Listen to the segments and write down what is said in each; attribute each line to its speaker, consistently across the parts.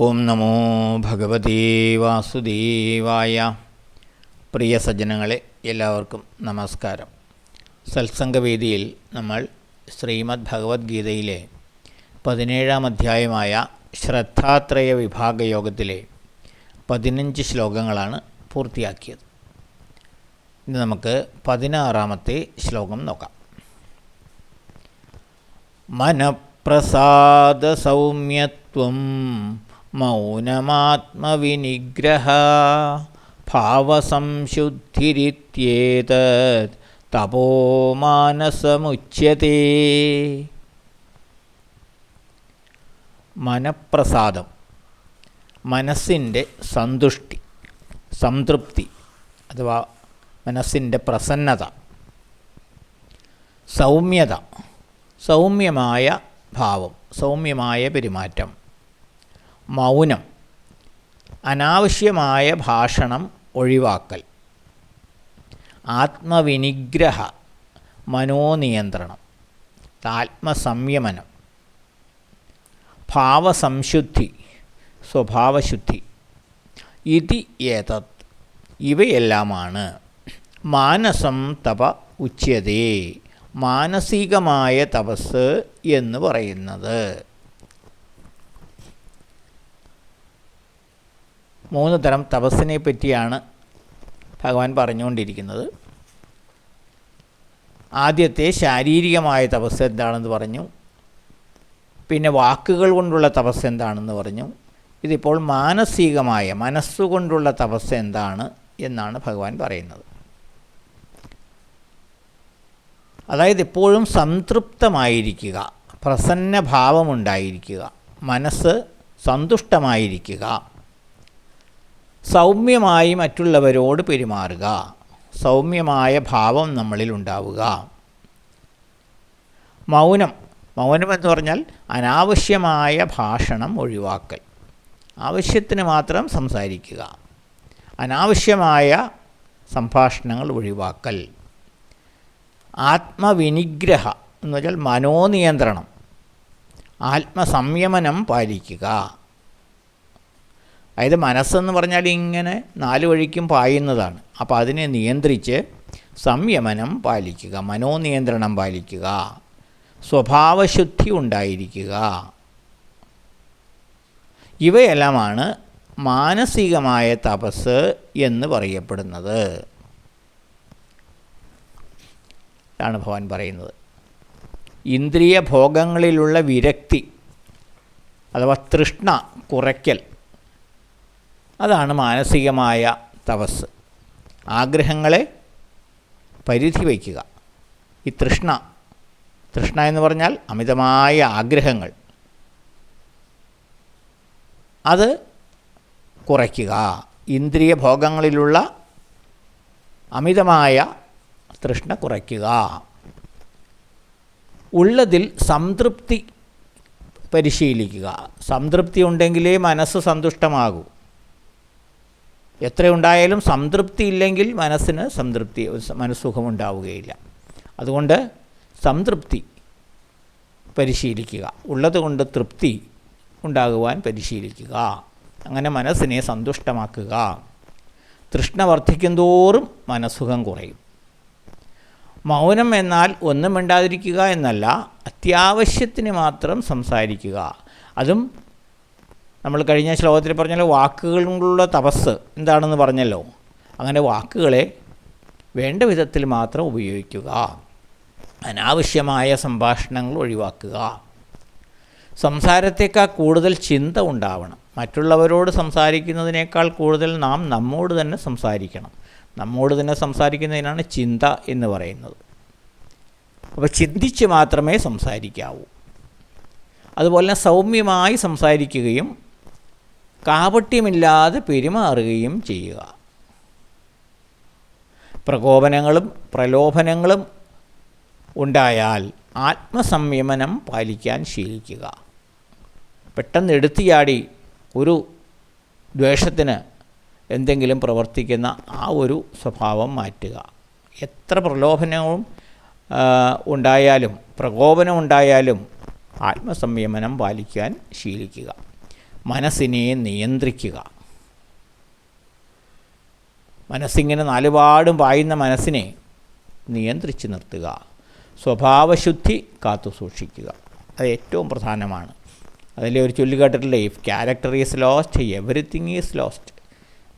Speaker 1: ഓം നമോ ഭഗവതേ വാസുദേവായ. പ്രിയ സജ്ജനങ്ങളെ എല്ലാവർക്കും നമസ്കാരം. സത്സംഗവേദിയിൽ നമ്മൾ ശ്രീമദ് ഭഗവത്ഗീതയിലെ പതിനേഴാം അധ്യായമായ ശ്രദ്ധാത്രയ വിഭാഗ യോഗത്തിലെ പതിനഞ്ച് ശ്ലോകങ്ങളാണ് പൂർത്തിയാക്കിയത്. ഇന്ന് നമുക്ക് പതിനാറാമത്തെ ശ്ലോകം നോക്കാം. മനഃപ്രസാദസൗമ്യത്വം മൗനമാത്മവിനിഗ്രഹ ഭാവസംശുദ്ധിരിത്യേതത് തപോമാനസമുച്യത്തെ മനപ്രസാദം. മനസ്സിന്റെ സന്തുഷ്ടി സംതൃപ്തി അഥവാ മനസ്സിന്റെ പ്രസന്നത. സൗമ്യത സൗമ്യമായ ഭാവം സൗമ്യമായ പെരുമാറ്റം. മൗനം അനാവശ്യമായ ഭാഷണം ഒഴിവാക്കൽ ആത്മവിനിഗ്രഹ മനോനിയന്ത്രണം ആത്മസംയമനം ഭാവസംശുദ്ധി സ്വഭാവശുദ്ധി ഇതി ഏതത് ഇവയെല്ലാമാണ്. മാനസം തപ ഉച്യതേ മാനസികമായ തപസ് എന്ന് പറയുന്നത്. മൂന്ന് തരം തപസ്സിനെ പറ്റിയാണ് ഭഗവാൻ പറഞ്ഞുകൊണ്ടിരിക്കുന്നത്. ആദ്യത്തെ ശാരീരികമായ തപസ് എന്താണെന്ന് പറഞ്ഞു. പിന്നെ വാക്കുകൾ കൊണ്ടുള്ള തപസ് എന്താണെന്ന് പറഞ്ഞു. ഇതിപ്പോൾ മാനസികമായ മനസ്സുകൊണ്ടുള്ള തപസ് എന്താണ് എന്നാണ് ഭഗവാൻ പറയുന്നത്. അതായത് എപ്പോഴും സംതൃപ്തമായിരിക്കുക പ്രസന്ന ഭാവമുണ്ടായിരിക്കുക മനസ്സ് സന്തുഷ്ടമായിരിക്കുക. സൗമ്യമായി മറ്റുള്ളവരോട് പെരുമാറുക. സൗമ്യമായ ഭാവം നമ്മളിൽ ഉണ്ടാവുക. മൗനം. മൗനം എന്ന് പറഞ്ഞാൽ അനാവശ്യമായ ഭാഷണം ഒഴിവാക്കൽ. ആവശ്യത്തിന് മാത്രം സംസാരിക്കുക. അനാവശ്യമായ സംഭാഷണങ്ങൾ ഒഴിവാക്കൽ. ആത്മവിനിഗ്രഹ എന്ന് വെച്ചാൽ മനോനിയന്ത്രണം. ആത്മസംയമനം പാലിക്കുക. അതായത് മനസ്സെന്ന് പറഞ്ഞാൽ ഇങ്ങനെ നാല് വഴിക്കും പായുന്നതാണ്. അപ്പോൾ അതിനെ നിയന്ത്രിച്ച് സംയമനം പാലിക്കുക മനോനിയന്ത്രണം പാലിക്കുക സ്വഭാവശുദ്ധി ഉണ്ടായിരിക്കുക. ഇവയെല്ലാമാണ് മാനസികമായ തപസ് എന്ന് പറയപ്പെടുന്നത്. ആണ് ഭവൻ പറയുന്നത്. ഇന്ദ്രിയ ഭോഗങ്ങളിലുള്ള വിരക്തി അഥവാ തൃഷ്ണ കുറയ്ക്കൽ അതാണ് മാനസികമായ തപസ്. ആഗ്രഹങ്ങളെ പരിധി വയ്ക്കുക. ഈ തൃഷ്ണ തൃഷ്ണ എന്ന് പറഞ്ഞാൽ അമിതമായ ആഗ്രഹങ്ങൾ. അത് കുറയ്ക്കുക. ഇന്ദ്രിയ ഭോഗങ്ങളിലുള്ള അമിതമായ തൃഷ്ണ കുറയ്ക്കുക. ഉള്ളതിൽ സംതൃപ്തി പരിശീലിക്കുക. സംതൃപ്തി ഉണ്ടെങ്കിലേ മനസ്സ് സന്തുഷ്ടമാകൂ. എത്രയുണ്ടായാലും സംതൃപ്തി ഇല്ലെങ്കിൽ മനസ്സിന് സംതൃപ്തി മനസ്സുഖമുണ്ടാവുകയില്ല. അതുകൊണ്ട് സംതൃപ്തി പരിശീലിക്കുക. ഉള്ളതുകൊണ്ട് തൃപ്തി ഉണ്ടാകുവാൻ പരിശീലിക്കുക. അങ്ങനെ മനസ്സിനെ സന്തുഷ്ടമാക്കുക. തൃഷ്ണ വർദ്ധിക്കുന്തോറും മനസ്സുഖം കുറയും. മൗനം എന്നാൽ ഒന്നും മിണ്ടാതിരിക്കുക എന്നല്ല അത്യാവശ്യത്തിന് മാത്രം സംസാരിക്കുക. അതും നമ്മൾ കഴിഞ്ഞ ശ്ലോകത്തിൽ പറഞ്ഞല്ലോ വാക്കുകളുള്ള തപസ് എന്താണെന്ന് പറഞ്ഞല്ലോ. അങ്ങനെ വാക്കുകളെ വേണ്ട വിധത്തിൽ മാത്രം ഉപയോഗിക്കുക. അനാവശ്യമായ സംഭാഷണങ്ങൾ ഒഴിവാക്കുക. സംസാരത്തേക്കാൾ കൂടുതൽ ചിന്ത ഉണ്ടാവണം. മറ്റുള്ളവരോട് സംസാരിക്കുന്നതിനേക്കാൾ കൂടുതൽ നാം നമ്മോട് തന്നെ സംസാരിക്കണം. നമ്മോട് തന്നെ സംസാരിക്കുന്നതിനാണ് ചിന്ത എന്ന് പറയുന്നത്. അപ്പോൾ ചിന്തിച്ച് മാത്രമേ സംസാരിക്കാവൂ. അതുപോലെ സൗമ്യമായി സംസാരിക്കുകയും കാപട്യമില്ലാതെ പെരുമാറുകയും ചെയ്യുക. പ്രകോപനങ്ങളും പ്രലോഭനങ്ങളും ഉണ്ടായാൽ ആത്മസംയമനം പാലിക്കാൻ ശീലിക്കുക. പെട്ടെന്ന് എടുത്തിയാടി ഒരു ദ്വേഷത്തിന് എന്തെങ്കിലും പ്രവർത്തിക്കുന്ന ആ ഒരു സ്വഭാവം മാറ്റുക. എത്ര പ്രലോഭനവും ഉണ്ടായാലും പ്രകോപനം ഉണ്ടായാലും ആത്മസംയമനം പാലിക്കാൻ ശീലിക്കുക. മനസ്സിനെ നിയന്ത്രിക്കുക. മനസ്സിങ്ങനെ നാലുപാടും പായുന്ന മനസ്സിനെ നിയന്ത്രിച്ച് നിർത്തുക. സ്വഭാവശുദ്ധി കാത്തു സൂക്ഷിക്കുക. അത് ഏറ്റവും പ്രധാനമാണ്. അതിലെ ഒരു ചൊല്ലി കേട്ടിട്ടില്ലേ? If character is lost everything is lost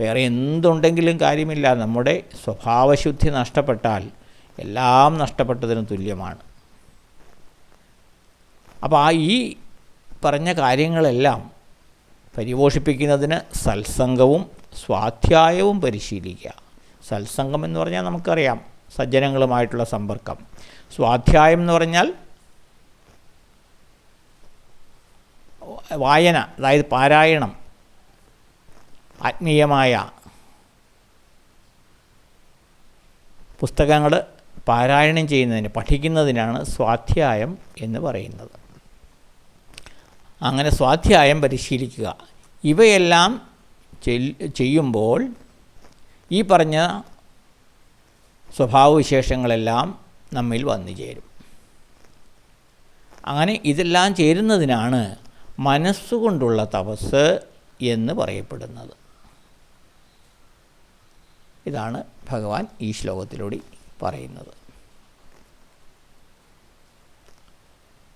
Speaker 1: വേറെ എന്തുണ്ടെങ്കിലും കാര്യമില്ല. നമ്മുടെ സ്വഭാവശുദ്ധി നഷ്ടപ്പെട്ടാൽ എല്ലാം നഷ്ടപ്പെട്ടതിന് തുല്യമാണ്. അപ്പോൾ ആ ഈ പറഞ്ഞ കാര്യങ്ങളെല്ലാം പരിപോഷിപ്പിക്കുന്നതിന് സത്സംഗവും സ്വാധ്യായവും പരിശീലിക്കുക. സത്സംഗം എന്ന് പറഞ്ഞാൽ നമുക്കറിയാം സജ്ജനങ്ങളുമായിട്ടുള്ള സമ്പർക്കം. സ്വാധ്യായം എന്ന് പറഞ്ഞാൽ വായന അതായത് പാരായണം ആത്മീയമായ പുസ്തകങ്ങൾ പാരായണം ചെയ്യുന്നതിന് പഠിക്കുന്നതിനാണ് സ്വാധ്യായം എന്ന് പറയുന്നത്. അങ്ങനെ സ്വാധ്യായം പരിശീലിക്കുക. ഇവയെല്ലാം ചെയ്യുമ്പോൾ ഈ പറഞ്ഞ സ്വഭാവവിശേഷങ്ങളെല്ലാം നമ്മിൽ വന്നു ചേരും. അങ്ങനെ ഇതെല്ലാം ചേരുന്നതിനാണ് മനസ്സുകൊണ്ടുള്ള തപസ് എന്ന് പറയപ്പെടുന്നത്. ഇതാണ് ഭഗവാൻ ഈ ശ്ലോകത്തിലൂടെ പറയുന്നത്.